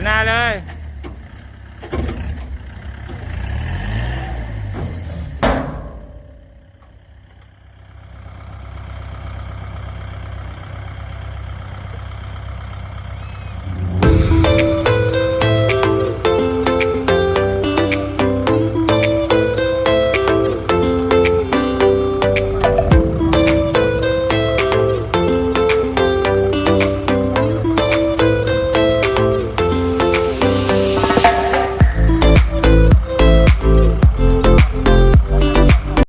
ชนะเลย